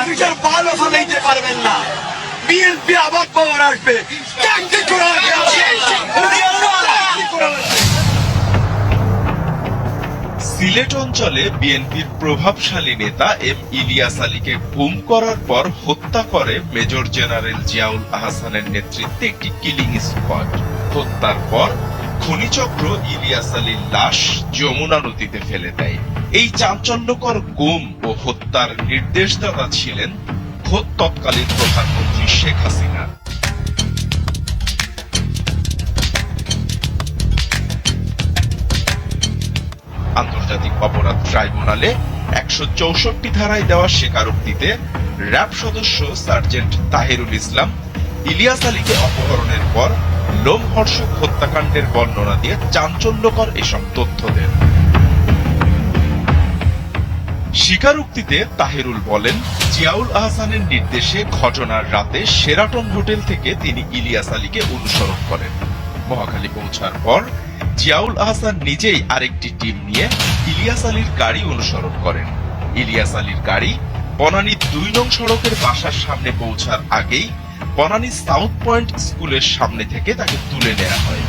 Officer ভালো ফালাইতে পারবেন না। বিএনপি আবার পাওয়ার আসবে। সিলেট অঞ্চলে বিএনপির প্রভাবশালী নেতা এম ইলিয়াস আলীকে গুম করার পর হত্যা করে মেজর জেনারেল জিয়াউল আহসানের নেতৃত্বে একটি কিলিং স্কোয়াড। হত্যার পর খনিচক্র ইলিয়াস আলীর লাশ যমুনা নদীতে ফেলে দেয়। এই চাঞ্চল্যকর গুম ও হত্যার নির্দেশদাতা ছিলেন খোদ তৎকালীন প্রধানমন্ত্রী শেখ হাসিনা। আন্তর্জাতিক অপরাধ ট্রাইব্যুনালে একশো চৌষট্টি ধারায় দেওয়া স্বীকারোক্তিতে র্যাব সদস্য সার্জেন্ট তাহিরুল ইসলাম ইলিয়াস আলীকে অপহরণের পর লোমহর্ষক হত্যাকাণ্ডের বর্ণনা দিয়ে চাঞ্চল্যকর এসব তথ্য দেন। স্বীকারোক্তিতে তাহিরুল বলেন, জিয়াউল আহসানের নির্দেশে ঘটনার রাতে সেরাটন হোটেল থেকে তিনি ইলিয়াস আলীকে অনুসরণ করেন। মহাখালী পৌঁছার পর জিয়াউল আহসান নিজেই আরেকটি টিম নিয়ে ইলিয়াস আলীর গাড়ি অনুসরণ করেন। ইলিয়াস আলীর গাড়ি বনানী দুই নং সড়কের বাসার সামনে পৌঁছার আগেই বনানী সাউথ পয়েন্ট স্কুলের সামনে থেকে তাকে তুলে নেওয়া হয়।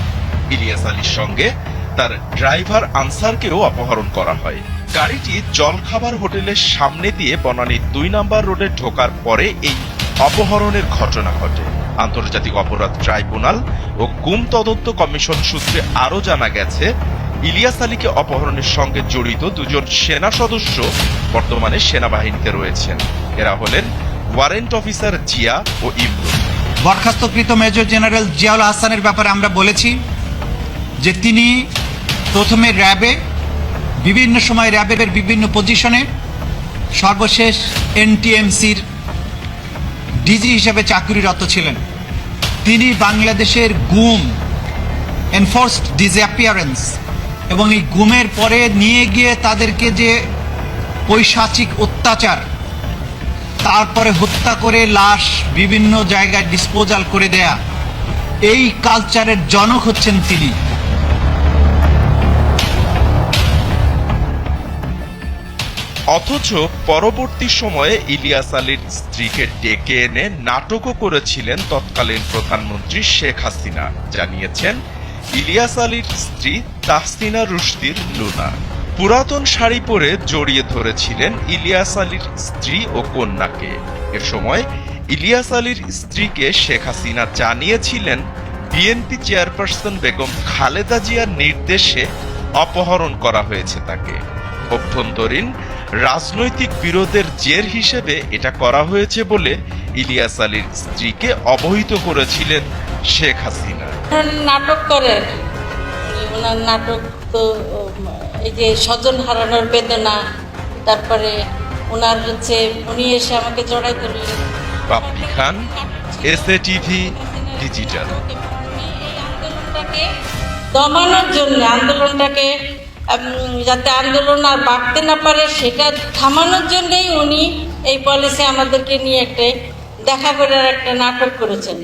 ইলিয়াস আলীর সঙ্গে তার ড্রাইভার আনসারকেও অপহরণ করা হয়। গাড়িটি জলখাবার হোটেলের সামনে দিয়ে বনানীর দুই নাম্বার রোডে ঢোকার পরে এই অপহরণের ঘটনা ঘটে। আন্তর্জাতিক অপরাধ ট্রাইব্যুনাল ও গুম তদন্ত কমিশন সূত্রে আরও জানা গেছে, ইলিয়াস আলীকে অপহরণের সঙ্গে জড়িত দুজন সেনা সদস্য বর্তমানে সেনাবাহিনীতে রয়েছেন। এরা হলেন ওয়ারেন্ট অফিসার জিয়া ও ইমরুল বরখাস্তকৃত মেজর জেনারেল জিয়াউল হাসানের ব্যাপারে আমরা বলেছি যে তিনি প্রথমে র্যাবে বিভিন্ন সময় র্যাবের বিভিন্ন পজিশনে সর্বশেষ এনটিএমসির ডিজি হিসেবে চাকরিরত ছিলেন। তিনি বাংলাদেশের গুম এনফোর্সড ডিসঅ্যাপিয়ারেন্স এবং এই গুমের পরে নিয়ে গিয়ে তাদেরকে যে পৈশাচিক অত্যাচার, তারপরে হত্যা করে লাশ বিভিন্ন জায়গায় ডিসপোজাল করে দেয়া, এই কালচারের জনক হচ্ছেন তিনি। অথচ পরবর্তী সময়ে ইলিয়াস আলীর স্ত্রীকে ডেকে এনে নাটকও করেছিলেন তৎকালীন প্রধানমন্ত্রী শেখ হাসিনা। জানিয়েছেন, ইলিয়াস আলীর স্ত্রী তাহসিনা রুশদির লুনা। পুরাতন শাড়ি পরে জড়িয়ে ধরেছিলেন ইলিয়াস আলীর স্ত্রী ও কন্যাকে। এ সময় ইলিয়াস আলীর স্ত্রীকে শেখ হাসিনা জানিয়েছিলেন, বিএনপি চেয়ারপারসন বেগম খালেদা জিয়ার নির্দেশে অপহরণ করা হয়েছে তাকে। অভ্যন্তরীণ রাজনৈতিক বিরোধের জের হিসেবে এটা করা হয়েছে বলে ইলিয়াস আলীর স্ত্রীকে অবহিত করেছিলেন শেখ হাসিনা। নাটক করেন ওনার নাটক তো এই যে স্বজন হারানোর বেদনা তারপরে ওনার হচ্ছে উনি এসে আমাকে জড়াই ধরলেন। Bappi Khan S A TV digital. দমানোর জন্য আন্দোলনটাকে যাতে আন্দোলন আর বাড়তে না পারে, সেটা থামানোর জন্যই উনি এই পলিসি আমাদেরকে নিয়ে একটা দেখা করার একটা নাটক করেছেন।